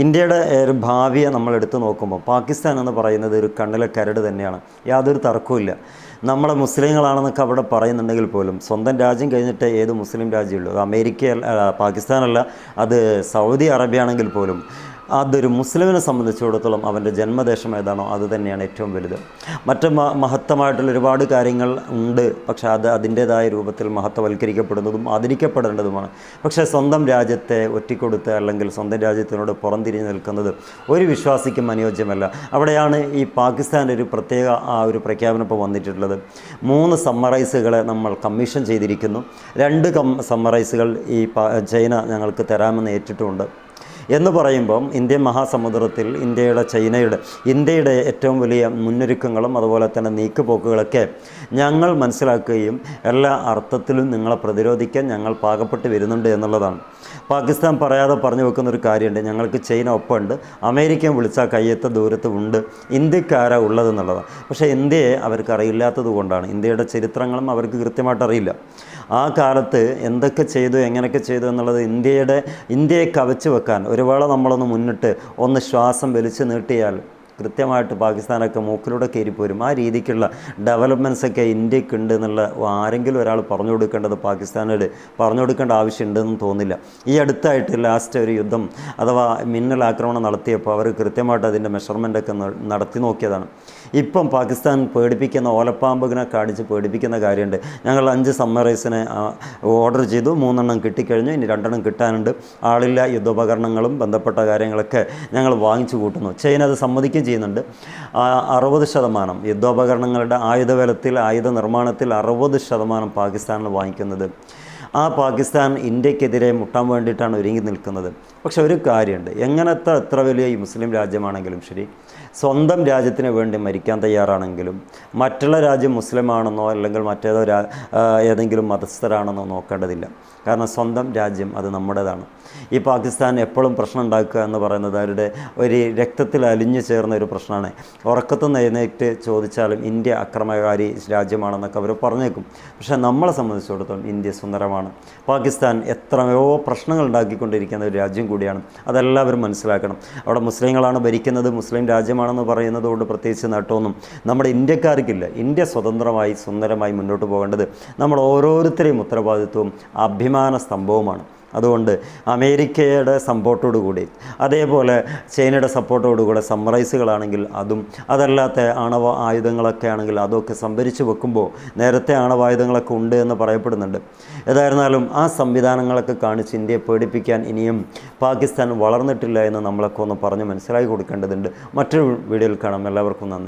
ഇന്ത്യയുടെ ഒരു ഭാവിയെ നമ്മൾ എടുത്തു നോക്കുമ്പോൾ പാകിസ്ഥാൻ എന്ന് പറയുന്നത് ഒരു കണ്ണിലെ കരട് തന്നെയാണ്. യാതൊരു തർക്കവുമില്ല നമ്മളെ മുസ്ലിങ്ങളാണെന്നൊക്കെ അവിടെ പറയുന്നുണ്ടെങ്കിൽ പോലും സ്വന്തം രാജ്യം കഴിഞ്ഞിട്ട് ഏത് മുസ്ലിം രാജ്യമുള്ളൂ. അമേരിക്ക പാകിസ്ഥാനല്ല അത് സൗദി അറേബ്യ ആണെങ്കിൽ പോലും അതൊരു മുസ്ലിമിനെ സംബന്ധിച്ചിടത്തോളം അവന്റെ ജന്മദേശം ഏതാണോ അത് തന്നെയാണ് ഏറ്റവും വലുത്. മറ്റ് മഹത്തമായിട്ടുള്ള ഒരുപാട് കാര്യങ്ങൾ ഉണ്ട്. പക്ഷെ അത് അതിന്റേതായ രൂപത്തിൽ മഹത്വവൽക്കരിക്കപ്പെടുന്നതും ആദരിക്കപ്പെടേണ്ടതുമാണ്. പക്ഷേ സ്വന്തം രാജ്യത്തെ ഒറ്റിക്കൊടുത്ത് അല്ലെങ്കിൽ സ്വന്തം രാജ്യത്തിനോട് പുറംതിരിഞ്ഞ് നിൽക്കുന്നത് ഒരു വിശ്വാസിക്കും അനുയോജ്യമല്ല. അവിടെയാണ് ഈ പാകിസ്ഥാന്റെ ഒരു പ്രത്യേക ആ ഒരു പ്രഖ്യാപനം ഇപ്പോൾ വന്നിട്ടുള്ളത്. മൂന്ന് സമ്മറൈസുകളെ നമ്മൾ കമ്മീഷൻ ചെയ്തിരിക്കുന്നു. രണ്ട് കം സമ്മറൈസുകൾ ഈ ചൈന ഞങ്ങൾക്ക് തരാമെന്ന് ഏറ്റിട്ടുമുണ്ട്. എന്ന് പറയുമ്പം ഇന്ത്യൻ മഹാസമുദ്രത്തിൽ ഇന്ത്യയുടെ ചൈനയുടെ ഇന്ത്യയുടെ ഏറ്റവും വലിയ മുന്നൊരുക്കങ്ങളും അതുപോലെ തന്നെ നീക്കുപോക്കുകളൊക്കെ ഞങ്ങൾ മനസ്സിലാക്കുകയും എല്ലാ അർത്ഥത്തിലും നിങ്ങളെ പ്രതിരോധിക്കാൻ ഞങ്ങൾ പാകപ്പെട്ട് വരുന്നുണ്ട് എന്നുള്ളതാണ്. പാകിസ്ഥാൻ പറയാതെ പറഞ്ഞു വെക്കുന്ന ഒരു കാര്യമുണ്ട്. ഞങ്ങൾക്ക് ചൈന ഒപ്പമുണ്ട്. അമേരിക്കൻ വിളിച്ചാൽ കയ്യെത്ത ദൂരത്ത് ഉണ്ട്. ഇന്ത്യക്കാരാ ഉള്ളതെന്നുള്ളതാണ് പക്ഷേ ഇന്ത്യയെ അവർക്ക് അറിയില്ലാത്തത് കൊണ്ടാണ്. ഇന്ത്യയുടെ ചരിത്രങ്ങളും അവർക്ക് കൃത്യമായിട്ട് അറിയില്ല. ആ കാലത്ത് എന്തൊക്കെ ചെയ്തു എങ്ങനെയൊക്കെ ചെയ്തു എന്നുള്ളത് ഇന്ത്യയുടെ ഇന്ത്യയെ കവച്ചു വെക്കാൻ ഒരുപാട് നമ്മളൊന്ന് മുന്നിട്ട് ഒന്ന് ശ്വാസം വലിച്ചു നീട്ടിയാൽ കൃത്യമായിട്ട് പാകിസ്ഥാനൊക്കെ മൂക്കിലൂടെ കയറിപ്പോരും. ആ രീതിക്കുള്ള ഡെവലപ്മെന്റ്സ് ഒക്കെ ഇന്ത്യക്കുണ്ട് എന്നുള്ള ആരെങ്കിലും ഒരാൾ പറഞ്ഞു കൊടുക്കേണ്ടത് പാകിസ്ഥാനോട് പറഞ്ഞു കൊടുക്കേണ്ട ആവശ്യമുണ്ടെന്ന് തോന്നില്ല. ഈ അടുത്തായിട്ട് ലാസ്റ്റ് ഒരു യുദ്ധം അഥവാ മിന്നൽ ആക്രമണം നടത്തിയപ്പോൾ അവർ കൃത്യമായിട്ട് അതിന്റെ മെഷർമെന്റൊക്കെ നടത്തി നോക്കിയതാണ്. ഇപ്പം പാകിസ്ഥാൻ പേടിപ്പിക്കുന്ന ഓലപ്പാമ്പുകിനെ കാണിച്ച് പേടിപ്പിക്കുന്ന കാര്യമുണ്ട്. ഞങ്ങൾ അഞ്ച് സമ്മറൈസിനെ ഓർഡർ ചെയ്തു. മൂന്നെണ്ണം കിട്ടിക്കഴിഞ്ഞു. ഇനി രണ്ടെണ്ണം കിട്ടാനുണ്ട്. ആളില്ല യുദ്ധോപകരണങ്ങളും ബന്ധപ്പെട്ട കാര്യങ്ങളൊക്കെ ഞങ്ങൾ വാങ്ങിച്ചു കൂട്ടുന്നു. ചൈന അത് സമ്മതിക്കുകയും ചെയ്യുന്നുണ്ട്. അറുപത് ശതമാനം യുദ്ധോപകരണങ്ങളുടെ ആയുധവലത്തിൽ ആയുധ നിർമ്മാണത്തിൽ അറുപത് ശതമാനം പാകിസ്ഥാനിൽ വാങ്ങിക്കുന്നത്. ആ പാകിസ്ഥാൻ ഇന്ത്യക്കെതിരെ മുട്ടാൻ വേണ്ടിയിട്ടാണ് ഒരുങ്ങി നിൽക്കുന്നത്. പക്ഷെ ഒരു കാര്യമുണ്ട്. എങ്ങനത്തെ എത്ര വലിയ ഈ മുസ്ലിം രാജ്യമാണെങ്കിലും ശരി സ്വന്തം രാജ്യത്തിന് വേണ്ടി മരിക്കാൻ തയ്യാറാണെങ്കിലും മറ്റുള്ള രാജ്യം മുസ്ലിമാണെന്നോ അല്ലെങ്കിൽ മറ്റേതോ രാ ഏതെങ്കിലും മതസ്ഥരാണെന്നോ നോക്കേണ്ടതില്ല. കാരണം സ്വന്തം രാജ്യം അത് നമ്മുടേതാണ്. ഈ പാകിസ്ഥാൻ എപ്പോഴും പ്രശ്നം ഉണ്ടാക്കുക എന്ന് പറയുന്നത് അവരുടെ ഒരു രക്തത്തിൽ അലിഞ്ഞു ചേർന്ന ഒരു പ്രശ്നമാണ്. ഉറക്കത്ത് എഴുന്നേറ്റ് ചോദിച്ചാലും ഇന്ത്യ അക്രമകാരി രാജ്യമാണെന്നൊക്കെ അവർ പറഞ്ഞേക്കും. പക്ഷേ നമ്മളെ സംബന്ധിച്ചിടത്തോളം ഇന്ത്യ സുന്ദരമാണ്. പാകിസ്ഥാൻ എത്രയോ പ്രശ്നങ്ങൾ ഉണ്ടാക്കിക്കൊണ്ടിരിക്കുന്ന ഒരു രാജ്യം കൂടിയാണ്. അതെല്ലാവരും മനസ്സിലാക്കണം. അവിടെ മുസ്ലിങ്ങളാണ് ഭരിക്കുന്നത് മുസ്ലിം രാജ്യമാണെന്ന് പറയുന്നതുകൊണ്ട് പ്രത്യേകിച്ച് നേട്ടമൊന്നും നമ്മുടെ ഇന്ത്യക്കാർക്കില്ല. ഇന്ത്യ സ്വതന്ത്രമായി സുന്ദരമായി മുന്നോട്ട് പോകേണ്ടത് നമ്മൾ ഓരോരുത്തരെയും ഉത്തരവാദിത്വവും അഭിമാന സ്തംഭവുമാണ്. അതുകൊണ്ട് അമേരിക്കയുടെ സപ്പോർട്ടോടുകൂടി അതേപോലെ ചൈനയുടെ സപ്പോർട്ടോടുകൂടെ സമ്മറൈസുകളാണെങ്കിൽ അതും അതല്ലാത്ത ആണവ ആയുധങ്ങളൊക്കെ ആണെങ്കിൽ അതൊക്കെ സംഭരിച്ച് വെക്കുമ്പോൾ നേരത്തെ ആണവായുധങ്ങളൊക്കെ ഉണ്ട് എന്ന് പറയപ്പെടുന്നുണ്ട്. ഏതായിരുന്നാലും ആ സംവിധാനങ്ങളൊക്കെ കാണിച്ച് ഇന്ത്യയെ പേടിപ്പിക്കാൻ ഇനിയും പാകിസ്ഥാൻ വളർന്നിട്ടില്ല എന്ന് നമ്മളൊക്കെ ഒന്ന് പറഞ്ഞ് മനസ്സിലാക്കി കൊടുക്കേണ്ടതുണ്ട്. മറ്റൊരു വീഡിയോയിൽ കാണാം. എല്ലാവർക്കും നന്ദി.